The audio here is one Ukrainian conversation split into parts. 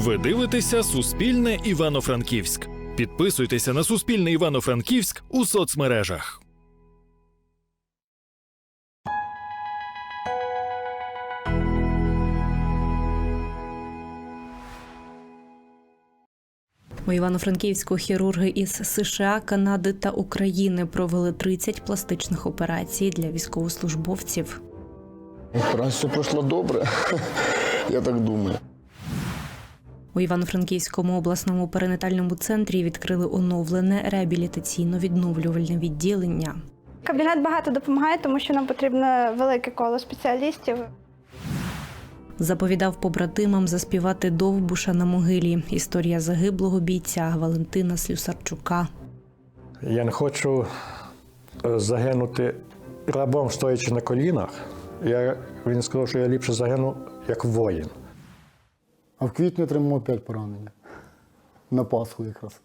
Ви дивитеся Суспільне Івано-Франківськ. Підписуйтеся на Суспільне Івано-Франківськ у соцмережах. У Івано-Франківську хірурги із США, Канади та України провели 30 пластичних операцій для військовослужбовців. Операція пройшла добре, я так думаю. У Івано-Франківському обласному перинатальному центрі відкрили оновлене реабілітаційно-відновлювальне відділення. Кабінет багато допомагає, тому що нам потрібно велике коло спеціалістів. Заповідав побратимам заспівати довбуша на могилі. Історія загиблого бійця Валентина Слюсарчука. Я не хочу е, загинути рабом, стоячи на колінах. Я, він сказав, що я ліпше загину як воїн. А в квітні отримав опять поранення. На Пасху якраз.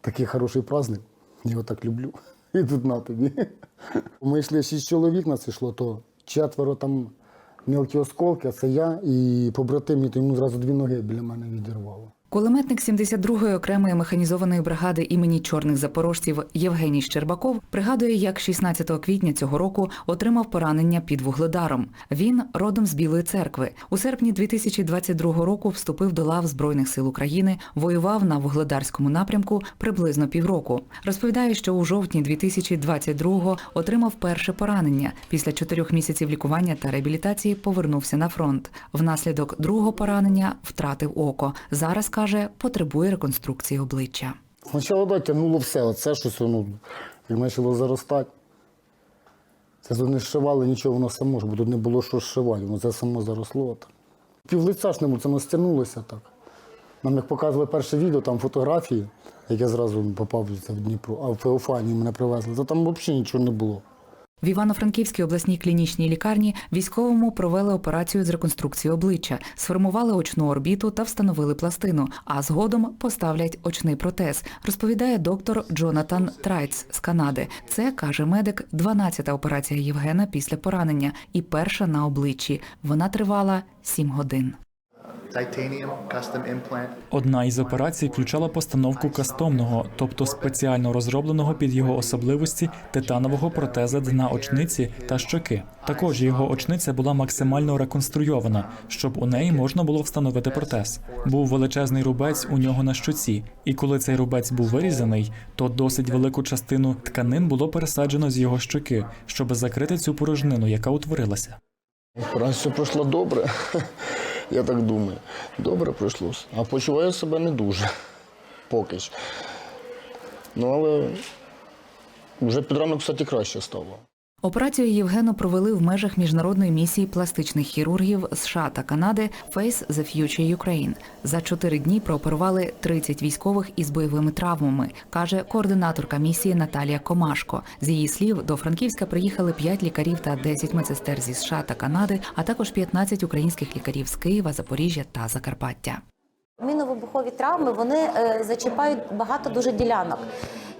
Такий хороший праздник. Я його так люблю. І тут на тобі. Ми йшли шість чоловік на це йшло, то четверо там мілкі осколки, а це я і побратим, і йому зразу дві ноги біля мене відірвало. Кулеметник 72-ї окремої механізованої бригади імені чорних запорожців Євгеній Щербаков пригадує, як 16 квітня цього року отримав поранення під вугледаром. Він родом з Білої церкви. У серпні 2022 року вступив до лав Збройних сил України, воював на вугледарському напрямку приблизно півроку. Розповідає, що у жовтні 2022-го отримав перше поранення. Після чотирьох місяців лікування та реабілітації повернувся на фронт. Внаслідок другого поранення втратив око. Зараз каже, потребує реконструкції обличчя. Спочатку да, тягнуло все, оце щось воно, як почало заростати. Це не зшивали нічого, воно само бо тут не було що зшивати, воно це само заросло. Так. Пів лиця ж не було, це стягнулося так. Нам як показували перше відео, там фотографії, як я зразу попав в Дніпро, а в Феофанії мене привезли, то там взагалі нічого не було. В Івано-Франківській обласній клінічній лікарні військовому провели операцію з реконструкції обличчя, сформували очну орбіту та встановили пластину. А згодом поставлять очний протез, розповідає доктор Джонатан Трайц з Канади. Це каже медик, 12-та операція Євгена після поранення і перша на обличчі. Вона тривала 7 годин. Одна із операцій включала постановку кастомного, тобто спеціально розробленого під його особливості титанового протеза дна очниці та щоки. Також його очниця була максимально реконструйована, щоб у неї можна було встановити протез. Був величезний рубець у нього на щоці, і коли цей рубець був вирізаний, то досить велику частину тканин було пересаджено з його щоки, щоб закрити цю порожнину, яка утворилася. Операція пройшла добре, я так думаю. Добре пройшлося. А почуваю себе не дуже. Поки що. Ну, але вже під ранок, кстати, краще стало. Операцію Євгену провели в межах міжнародної місії пластичних хірургів США та Канади Face the Future Ukraine. За чотири дні прооперували 30 військових із бойовими травмами, каже координаторка місії Наталія Комашко. З її слів, до Франківська приїхали 5 лікарів та 10 медсестер зі США та Канади, а також 15 українських лікарів з Києва, Запоріжжя та Закарпаття. Міновибухові травми вони е, зачіпають багато дуже ділянок.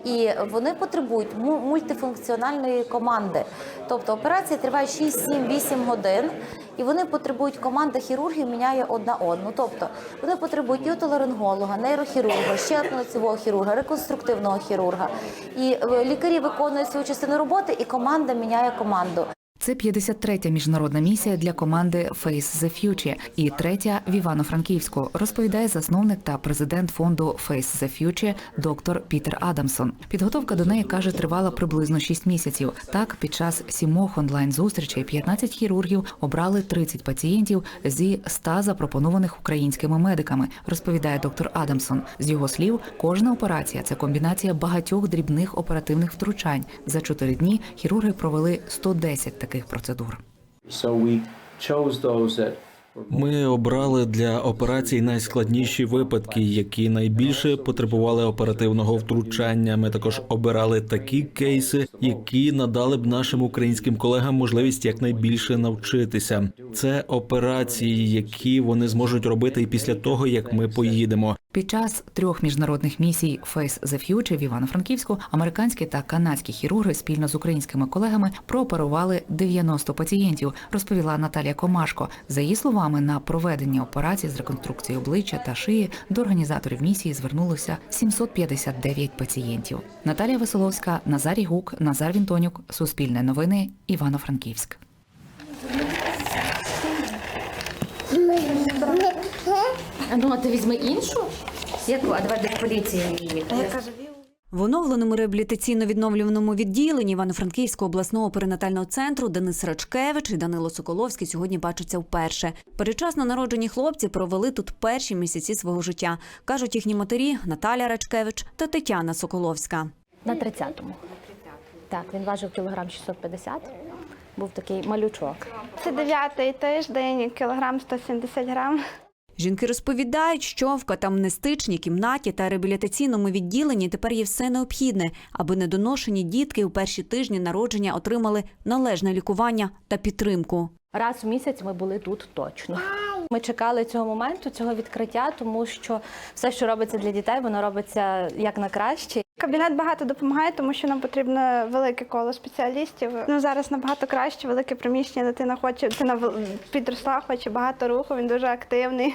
І вони потребують му- мультифункціональної команди. Тобто операції тривають 6, 7, 8 годин, і вони потребують команда хірургів міняє одна одну. Тобто вони потребують і отоларинголога, нейрохірурга, ще одного хірурга, реконструктивного хірурга. І е, лікарі виконують свою частину роботи, і команда міняє команду. Це 53-я міжнародна місія для команди Face the Future і третя в Івано-Франківську, розповідає засновник та президент фонду Face the Future доктор Пітер Адамсон. Підготовка до неї каже тривала приблизно 6 місяців. Так, під час сімох онлайн зустрічей 15 хірургів обрали 30 пацієнтів зі 100 запропонованих українськими медиками, розповідає доктор Адамсон. З його слів, кожна операція це комбінація багатьох дрібних оперативних втручань. За 4 дні хірурги провели 110 таких процедур. So we chose those that Ми обрали для операцій найскладніші випадки, які найбільше потребували оперативного втручання. Ми також обирали такі кейси, які надали б нашим українським колегам можливість якнайбільше навчитися. Це операції, які вони зможуть робити і після того, як ми поїдемо. Під час трьох міжнародних місій Face the Future в Івано-Франківську американські та канадські хірурги спільно з українськими колегами прооперували 90 пацієнтів, розповіла Наталія Комашко. За її словами, словами, на проведення операції з реконструкції обличчя та шиї до організаторів місії звернулося 759 пацієнтів. Наталія Веселовська, Назарій Гук, Назар Вінтонюк, Суспільне новини, Івано-Франківськ. Ну, а ти візьми іншу? Яку? А давай до поліції її. В оновленому реабілітаційно-відновлюваному відділенні Івано-Франківського обласного перинатального центру Денис Рачкевич і Данило Соколовський сьогодні бачаться вперше. Передчасно народжені хлопці провели тут перші місяці свого життя, кажуть їхні матері Наталя Рачкевич та Тетяна Соколовська. На 30-му. Так, він важив кілограм 650. Був такий малючок. Це дев'ятий тиждень, кілограм 170 грам. Жінки розповідають, що в катамнестичній кімнаті та реабілітаційному відділенні тепер є все необхідне, аби недоношені дітки у перші тижні народження отримали належне лікування та підтримку. Раз в місяць ми були тут точно. Ми чекали цього моменту, цього відкриття, тому що все, що робиться для дітей, воно робиться як на краще. Кабінет багато допомагає, тому що нам потрібно велике коло спеціалістів. Ну зараз набагато краще, велике приміщення. Дитина хоче, дитина в- підросла, хоче багато руху. Він дуже активний.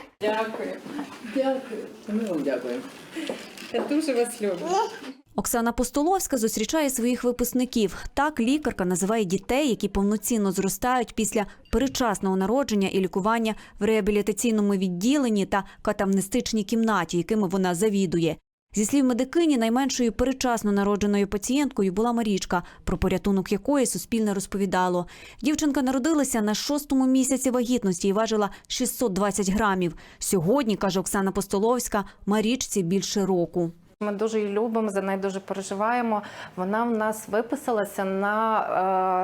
Оксана Постоловська зустрічає своїх випускників. Так лікарка називає дітей, які повноцінно зростають після передчасного народження і лікування в реабілітаційному відділенні та катамнестичній кімнаті, якими вона завідує. Зі слів медикині, найменшою передчасно народженою пацієнткою була Марічка, про порятунок якої Суспільне розповідало. Дівчинка народилася на шостому місяці вагітності і важила 620 грамів. Сьогодні, каже Оксана Постоловська, Марічці більше року. Ми дуже її любимо, за неї дуже переживаємо. Вона в нас виписалася на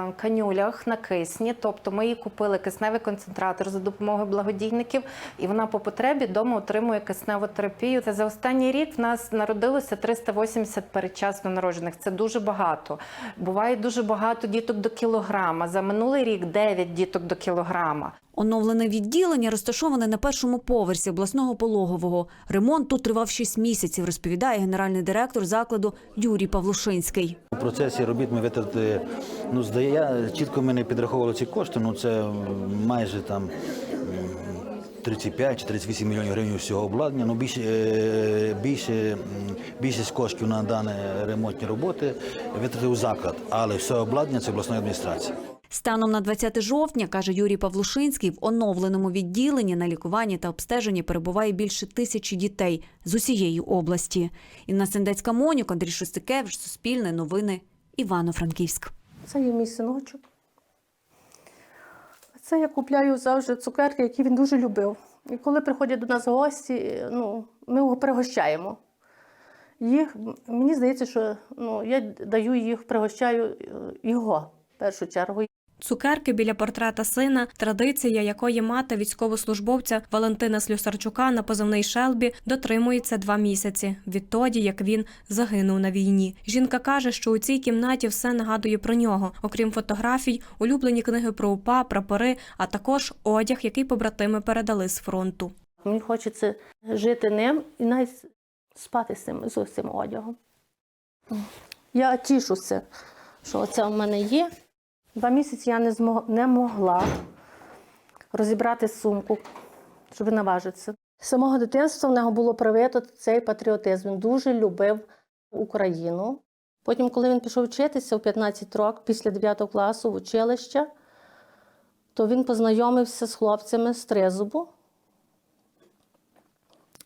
е, канюлях на кисні, тобто ми їй купили кисневий концентратор за допомогою благодійників, і вона по потребі вдома отримує кисневу терапію. Та за останній рік в нас народилося 380 передчасно народжених. Це дуже багато. Буває дуже багато діток до кілограма. За минулий рік 9 діток до кілограма. Оновлене відділення розташоване на першому поверсі обласного пологового. Ремонт тут тривав 6 місяців, розповідає генеральний директор закладу Юрій Павлушинський. У процесі робіт ми витратили, ну здає, чітко ми не підраховували ці кошти, ну це майже там м, 35 чи 38 мільйонів гривень всього обладнання. Ну більше, е, більше, більшість коштів на дані ремонтні роботи витратив заклад, але все обладнання це обласної адміністрації. Станом на 20 жовтня, каже Юрій Павлушинський, в оновленому відділенні на лікуванні та обстеженні перебуває більше тисячі дітей з усієї області. Інна Сендецька Монюк, Андрій Шостикевич, Суспільне новини, Івано-Франківськ. Це є мій синочок. Це я купляю завжди цукерки, які він дуже любив. І коли приходять до нас гості, ну, ми його пригощаємо. Їх, мені здається, що ну, я даю їх, пригощаю е, його в першу чергу. Цукерки біля портрета сина традиція, якої мати військовослужбовця Валентина Слюсарчука на позивний Шелбі дотримується два місяці відтоді, як він загинув на війні. Жінка каже, що у цій кімнаті все нагадує про нього, окрім фотографій, улюблені книги про УПА, прапори, а також одяг, який побратими передали з фронту. Мені хочеться жити ним і навіть спати з цим, з цим одягом. Я тішуся, що це в мене є. Два місяці я не, змог, не могла розібрати сумку, щоб наважитися. З самого дитинства в нього було привито цей патріотизм. Він дуже любив Україну. Потім, коли він пішов вчитися в 15 років, після 9 класу в училище, то він познайомився з хлопцями з Тризубу,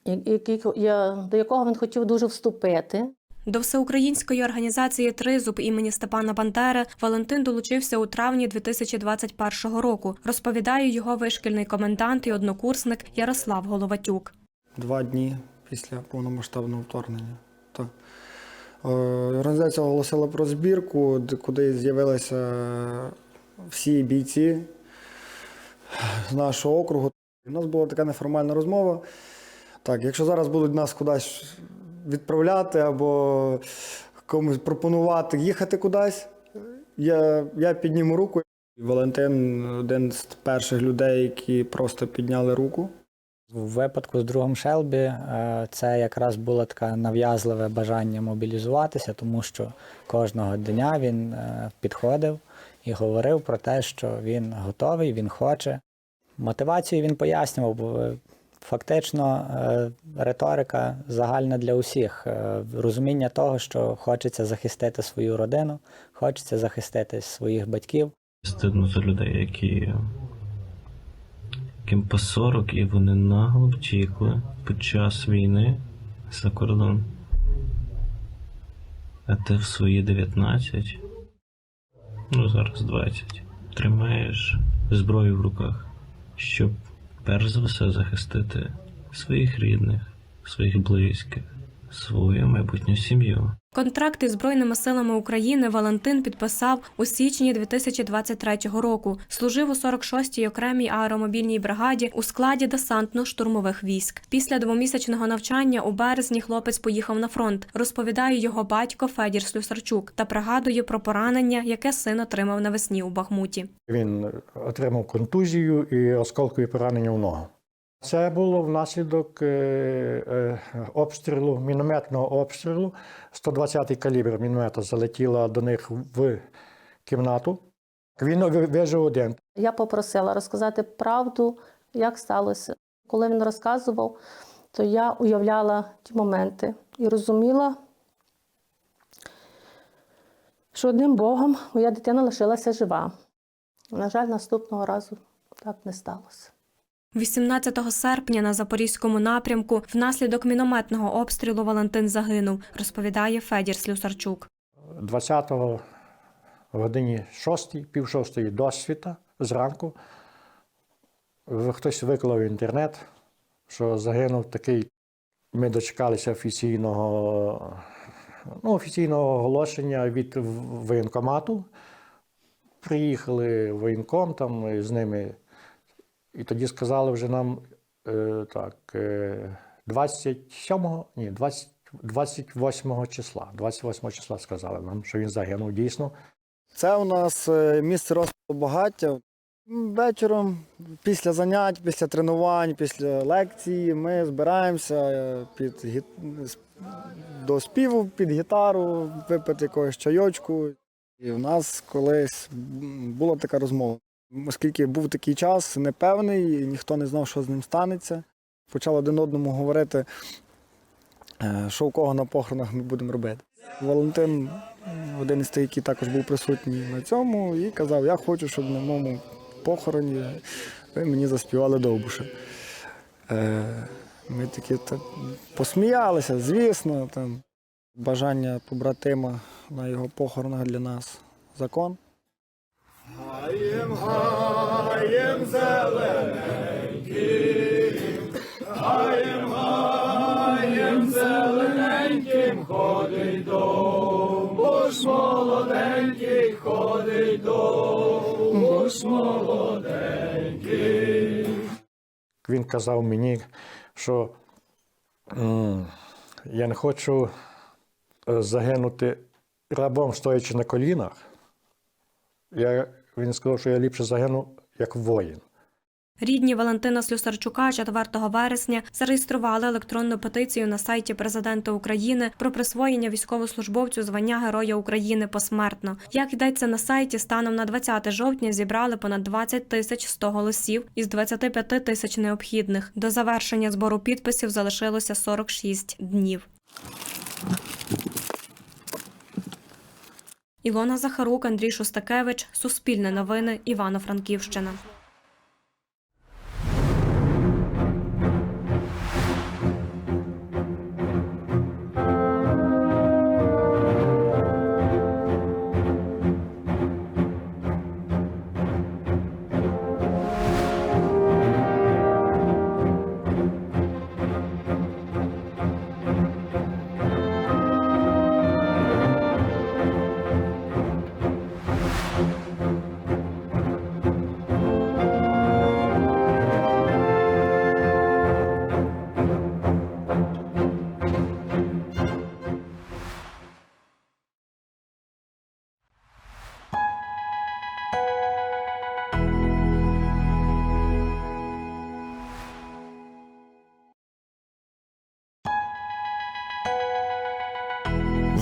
до якого він хотів дуже вступити. До всеукраїнської організації Тризуб імені Степана Бандери Валентин долучився у травні 2021 року. Розповідає його вишкільний комендант і однокурсник Ярослав Головатюк. Два дні після повномасштабного вторгнення. Так. Е, Організація оголосила про збірку, куди з'явилися всі бійці з нашого округу. У нас була така неформальна розмова. Так, якщо зараз будуть нас кудись відправляти або комусь пропонувати їхати кудись, я, я підніму руку. Валентин один з перших людей, які просто підняли руку. У випадку з другом Шелбі е, це якраз було таке нав'язливе бажання мобілізуватися, тому що кожного дня він е, підходив і говорив про те, що він готовий, він хоче. Мотивацію він пояснював, бо е, фактично е, риторика загальна для усіх. Е, Розуміння того, що хочеться захистити свою родину, хочеться захистити своїх батьків. Стидно за людей, які яким по 40 і вони нагло втікли під час війни за кордон. А ти в свої 19, ну зараз 20, тримаєш зброю в руках, щоб перш за все захистити своїх рідних, своїх близьких, свою майбутню сім'ю. Контракт із Збройними силами України Валентин підписав у січні 2023 року. Служив у 46-й окремій аеромобільній бригаді у складі десантно-штурмових військ. Після двомісячного навчання у березні хлопець поїхав на фронт. Розповідає його батько Федір Слюсарчук та пригадує про поранення, яке син отримав навесні у Бахмуті. Він отримав контузію і осколкові поранення в ногу. Це було внаслідок е, е, обстрілу, мінометного обстрілу. 120-й калібр міномета залетіла до них в кімнату. Він вижив один. Я попросила розказати правду, як сталося. Коли він розказував, то я уявляла ті моменти і розуміла, що одним Богом моя дитина лишилася жива. На жаль, наступного разу так не сталося. 18 серпня на запорізькому напрямку внаслідок мінометного обстрілу Валентин загинув, розповідає Федір Слюсарчук. 20 годині 6, пів шостої до світа зранку. Хтось виклав інтернет, що загинув такий. Ми дочекалися офіційного, ну, офіційного оголошення від воєнкомату. Приїхали воєнком там з ними. І тоді сказали вже нам е, так, е, 27-го, ні, 20, 28 числа. 28 числа сказали нам, що він загинув дійсно. Це у нас е, місце розпаду багаття. Вечором, після занять, після тренувань, після лекції ми збираємося е, під, до співу під гітару, випити якогось чайочку. І в нас колись була така розмова. Оскільки був такий час непевний, і ніхто не знав, що з ним станеться. Почали один одному говорити, е, що у кого на похоронах ми будемо робити. Валентин один із тих, який також був присутній на цьому, і казав, я хочу, щоб на моєму похороні ви мені заспівали довбуша. Е, Ми такі та, посміялися, звісно, там, бажання побратима на його похоронах для нас закон. Гаєм, гаєм зелененьким, гаєм, гаєм зелененьким, ходить довбуш молоденький, ходить довбуш молоденький. Він казав мені, що я не хочу е, загинути рабом, стоячи на колінах. Я, він сказав, що я ліпше загину як воїн. Рідні Валентина Слюсарчука 4 вересня зареєстрували електронну петицію на сайті президента України про присвоєння військовослужбовцю звання Героя України посмертно. Як йдеться на сайті, станом на 20 жовтня зібрали понад 20 тисяч 100 голосів із 25 тисяч необхідних. До завершення збору підписів залишилося 46 днів. Ілона Захарук, Андрій Шостакевич, Суспільне новини, Івано-Франківщина.